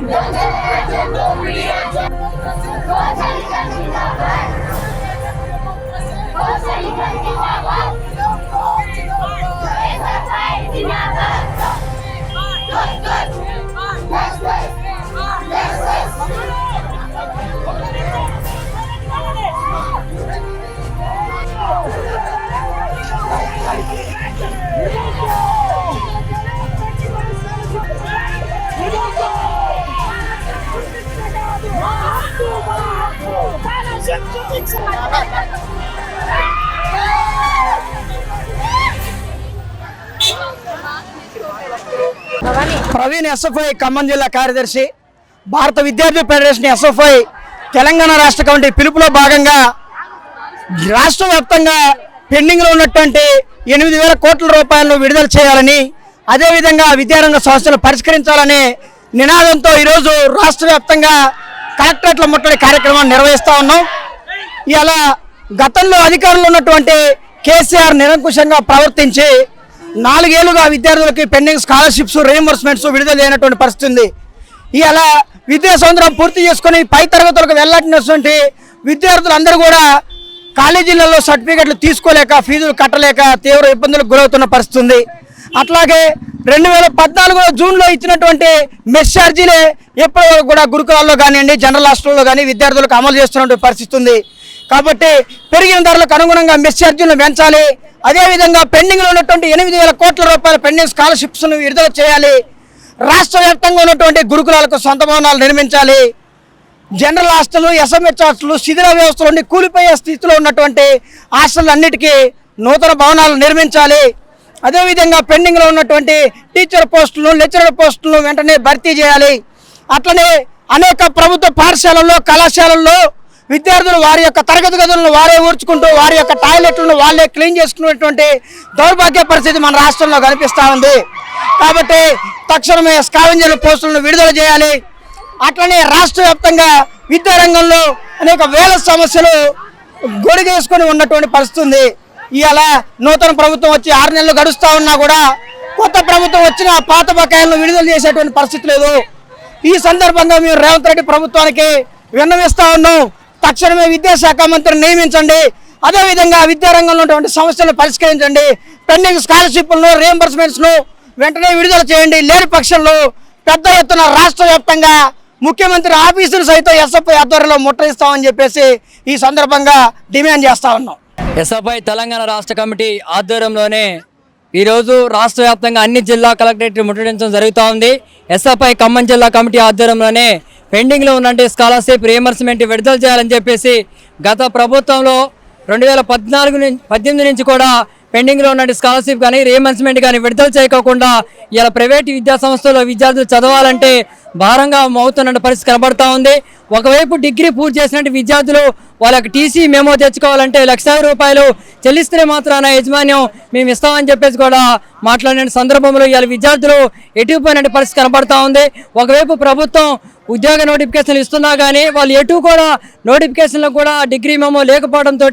명절에 아주 우리 아주 거창이 잡힌다 Praveen SFI Khammam జిల్లా కార్యదర్శి భారత విద్యార్థి ఫెడరేషన్ ఎస్ఎఫ్ఐ తెలంగాణ రాష్ట్ర కమిటీ పిలుపులో భాగంగా రాష్ట్ర వ్యాప్తంగా పెండింగ్లో ఉన్నటువంటి ఎనిమిది వేల కోట్ల రూపాయలను విడుదల చేయాలని అదేవిధంగా విద్యారంగ సమస్యలు పరిష్కరించాలనే నినాదంతో ఈరోజు రాష్ట్ర వ్యాప్తంగా కలెక్టరేట్ల ముట్టడి కార్యక్రమాన్ని నిర్వహిస్తూ ఉన్నాం. ఇలా గతంలో అధికారంలో ఉన్నటువంటి కేసీఆర్ నిరంకుశంగా ప్రవర్తించి నాలుగేళ్ళుగా విద్యార్థులకి పెండింగ్ స్కాలర్షిప్స్ రీఎంబర్స్మెంట్స్ విడుదల చేయనటువంటి పరిస్థితి ఉంది. ఇలా విద్యా సంవత్సరం పూర్తి చేసుకుని పై తరగతులకు వెళ్ళాల్సినటువంటి విద్యార్థులందరూ కూడా కాలేజీలలో సర్టిఫికెట్లు తీసుకోలేక ఫీజులు కట్టలేక తీవ్ర ఇబ్బందులకు గురవుతున్న పరిస్థితి ఉంది. అట్లాగే రెండు వేల పద్నాలుగులో జూన్లో ఇచ్చినటువంటి మెస్ ఛార్జీలే కూడా గురుకులాల్లో కానివ్వండి జనరల్ హాస్టల్లో కానీ విద్యార్థులకు అమలు చేస్తున్నటువంటి పరిస్థితి ఉంది. కాబట్టి పెరిగిన ధరలకు అనుగుణంగా మెస్ ఛార్జీలను పెంచాలి. అదేవిధంగా పెండింగ్లో ఉన్నటువంటి ఎనిమిది వేల కోట్ల రూపాయల పెండింగ్ స్కాలర్షిప్స్ను విడుదల చేయాలి. రాష్ట్ర వ్యాప్తంగా ఉన్నటువంటి గురుకులాలకు సొంత భవనాలు నిర్మించాలి. జనరల్ హాస్టల్ ఎస్ఎంహెచ్ హాస్టల్ శిథిల వ్యవస్థలు ఉండి కూలిపోయే స్థితిలో ఉన్నటువంటి హాస్టల్లన్నిటికీ నూతన భవనాలు నిర్మించాలి. అదేవిధంగా పెండింగ్లో ఉన్నటువంటి టీచర్ పోస్టులను లెక్చరర్ పోస్టులను వెంటనే భర్తీ చేయాలి. అట్లనే అనేక ప్రభుత్వ పాఠశాలల్లో కళాశాలల్లో విద్యార్థులు వారి యొక్క తరగతి గదులను వారే ఊర్చుకుంటూ వారి యొక్క టాయిలెట్లను వాళ్ళే క్లీన్ చేసుకునేటువంటి దౌర్భాగ్య పరిస్థితి మన రాష్ట్రంలో కనిపిస్తూ ఉంది. కాబట్టి తక్షణమే స్కావెంజర్ల పోస్టులను విడుదల చేయాలి. అట్లనే రాష్ట్ర వ్యాప్తంగా విద్యారంగంలో అనేక వేల సమస్యలు గొడిగేసుకొని ఉన్నటువంటి పరిస్థితి ఉంది. ఇవాళ నూతన ప్రభుత్వం వచ్చి ఆరు నెలలు గడుస్తూ ఉన్నా కూడా కొత్త ప్రభుత్వం వచ్చిన పాత బకాయిలను విడుదల చేసేటువంటి పరిస్థితి లేదు. ఈ సందర్భంగా మేము రేవంత్ రెడ్డి ప్రభుత్వానికి విన్నవిస్తా ఉన్నాం. తక్షణమే విద్యాశాఖ మంత్రిని నియమించండి. అదేవిధంగా విద్యారంగంలో ఉన్నటువంటి సమస్యలను పరిష్కరించండి. పెండింగ్ స్కాలర్షిప్లను రియంబర్స్మెంట్స్ను వెంటనే విడుదల చేయండి. లేని పక్షంలో పెద్ద ఎత్తున రాష్ట్ర వ్యాప్తంగా ముఖ్యమంత్రి ఆఫీసులు సైతం ఎస్ఎఫ్ఐ ఆధ్వర్యంలో ముట్టడిస్తామని చెప్పేసి ఈ సందర్భంగా డిమాండ్ చేస్తా ఉన్నాం. ఎస్ఎఫ్ఐ తెలంగాణ రాష్ట్ర కమిటీ ఆధ్వర్యంలోనే ఈరోజు రాష్ట్ర వ్యాప్తంగా అన్ని జిల్లా కలెక్టరేట్ ముట్టడించడం జరుగుతూ ఉంది ఎస్ఎఫ్ఐ ఖమ్మం జిల్లా కమిటీ ఆధ్వర్యంలోనే పెండింగ్లో ఉన్నటువంటి స్కాలర్షిప్ రియంబర్స్మెంట్ విడుదల చేయాలని చెప్పేసి గత ప్రభుత్వంలో రెండు వేల పద్నాలుగు నుంచి పద్దెనిమిది నుంచి కూడా పెండింగ్లో ఉన్న స్కాలర్షిప్ కానీ రియంబర్స్మెంట్ కానీ విడుదల చేయకోకుండా ఇలా ప్రైవేట్ విద్యా సంస్థల్లో విద్యార్థులు చదవాలంటే భారంగా మౌతున్న పరిస్థితి కనబడతా ఉంది. ఒకవైపు డిగ్రీ పూర్తి చేసినట్టు విద్యార్థులు వాళ్ళకి టీసీ మేమో తెచ్చుకోవాలంటే లక్షల రూపాయలు చెల్లిస్తే మాత్రాన యజమాన్యం మేము ఇస్తామని చెప్పేసి కూడా మాట్లాడిన సందర్భంలో ఇవాళ విద్యార్థులు ఎటుపోయిన పరిస్థితి కనబడతా ఉంది. ఒకవైపు ప్రభుత్వం ఉద్యోగ నోటిఫికేషన్లు ఇస్తున్నా కానీ వాళ్ళు ఎటు కూడా నోటిఫికేషన్లో కూడా డిగ్రీ మేమో లేకపోవడంతో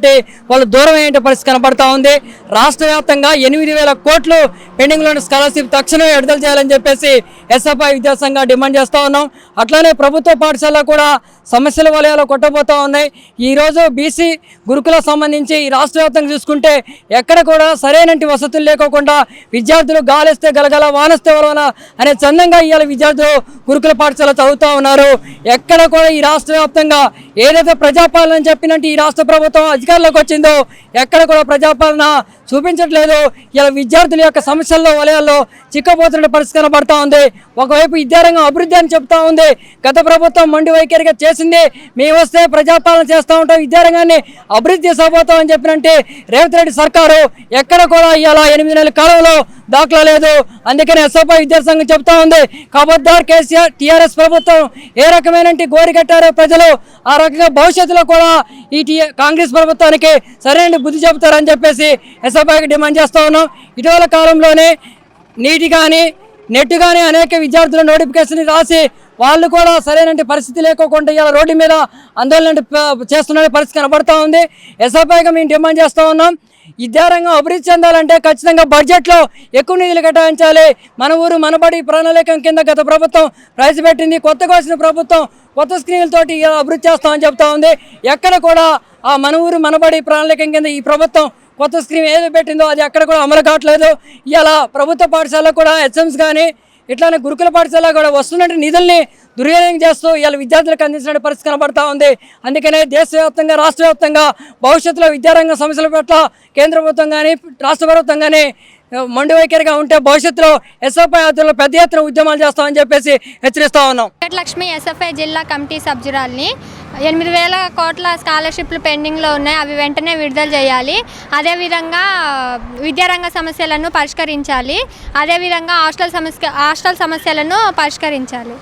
వాళ్ళు దూరం అయ్యే పరిస్థితి కనబడతా ఉంది. రాష్ట్ర వ్యాప్తంగా ఎనిమిది వేల కోట్లు పెండింగ్లో ఉన్న స్కాలర్షిప్ తక్షణమే విడుదల చేయాలని చెప్పేసి ఎస్ఎఫ్ఐ విద్యాసంఘ డిమాండ్ చేస్తూ ఉన్నాం. అట్లానే ప్రభుత్వ పాఠశాలలో కూడా సమస్యల వలయాలు కొట్టబోతూ ఉన్నాయి. ఈ ఈరోజు బీసీ గురుకుల సంబంధించి ఈ రాష్ట్ర వ్యాప్తంగా చూసుకుంటే ఎక్కడ కూడా సరైనటి వసతులు లేకోకుండా విద్యార్థులు గాలిస్తే గలగల వానస్తే వలన అనే చందంగా ఇవాళ విద్యార్థులు గురుకుల పాఠశాల చదువుతూ ఉన్నారు. ఎక్కడ కూడా ఈ రాష్ట్ర వ్యాప్తంగా ఏదైతే ప్రజాపాలన అని చెప్పినట్టు ఈ రాష్ట్ర ప్రభుత్వం అధికారంలోకి వచ్చిందో ఎక్కడ కూడా ప్రజాపాలన చూపించట్లేదు. ఇలా విద్యార్థుల యొక్క సమస్యల్లో వలయాల్లో చిక్కబోతున్న పరిస్థితి కనబడతా ఉంది. ఒకవైపు విద్యారంగం అభివృద్ధి అని చెప్తా ఉంది. గత ప్రభుత్వం మండి వైఖరిగా చేసింది. మేము వస్తే ప్రజాపాలన చేస్తూ ఉంటాం. విద్యారంగాన్ని అభివృద్ధి చేసబోతాం అని చెప్పినంటే రేవంత్ రెడ్డి సర్కారు ఎక్కడ కూడా ఇవాళ ఎనిమిది నెలల కాలంలో దాఖలా లేదు. అందుకని ఎస్ఎఫ్ఐ విద్యాసంఘం చెప్తా ఉంది. కబద్దార్ కేసీఆర్ టీఆర్ఎస్ ప్రభుత్వం ఏ రకమైన గోరి కట్టారో ప్రజలు ఆ రకంగా భవిష్యత్తులో కూడా ఈ టీ కాంగ్రెస్ ప్రభుత్వానికి సరైన బుద్ధి చెబుతారని చెప్పేసి ఎస్ఎఫ్ఐకి డిమాండ్ చేస్తూ ఉన్నాం. ఇటీవల కాలంలోనే నీటి కానీ నెట్టుగానే అనేక విద్యార్థులు నోటిఫికేషన్ రాసి వాళ్ళు కూడా సరైన పరిస్థితి లేకోకుండా ఇలా రోడ్డు మీద ఆందోళన ప- చేస్తున్న పరిస్థితి కనబడుతూ ఉంది. ఎస్ఎఫ్ఐగా మేము డిమాండ్ చేస్తూ ఉన్నాం. విద్యారంగం అభివృద్ధి చెందాలంటే ఖచ్చితంగా బడ్జెట్లో ఎక్కువ నిధులు కేటాయించాలి. మన ఊరు మనబడి ప్రణాళికం కింద గత ప్రభుత్వం ప్రవేశపెట్టింది. కొత్తగా వచ్చిన ప్రభుత్వం కొత్త స్క్రీన్లతోటి ఇలా అభివృద్ధి చేస్తామని చెప్తా ఉంది. ఎక్కడ కూడా ఆ మన ఊరు మనబడి ప్రణాళికం కింద ఈ ప్రభుత్వం కొత్త స్కీమ్ ఏది పెట్టిందో అది ఎక్కడ కూడా అమలు కావట్లేదు. ఇలా ప్రభుత్వ పాఠశాలలో కూడా హెచ్ఎంస్ కానీ ఇట్లానే గురుకుల పాఠశాల కూడా వస్తున్నట్టు నిధుల్ని దుర్వినియోగం చేస్తూ ఇవాళ విద్యార్థులకు అందించిన పరిస్థితి కనబడతా ఉంది. అందుకనే దేశవ్యాప్తంగా రాష్ట్ర వ్యాప్తంగా భవిష్యత్తులో విద్యారంగ సమస్యల పట్ల కేంద్ర ప్రభుత్వం కానీ రాష్ట్ర ప్రభుత్వం కానీ మొండి వైఖరిగా ఉంటే భవిష్యత్తులో ఎస్ఎఫ్ఐ ఆధ్వర్యంలో పెద్ద ఎత్తున ఉద్యమాలు చేస్తామని చెప్పేసి హెచ్చరిస్తా ఉన్నాం. వెంకటలక్ష్మి ఎస్ఎఫ్ఐ జిల్లా కమిటీ సభ్యురాల్ని ఎనిమిది వేల కోట్ల స్కాలర్షిప్లు పెండింగ్లో ఉన్నాయి. అవి వెంటనే విడుదల చేయాలి. అదేవిధంగా విద్యారంగ సమస్యలను పరిష్కరించాలి. అదేవిధంగా హాస్టల్ సమస్య హాస్టల్ సమస్యలను పరిష్కరించాలి.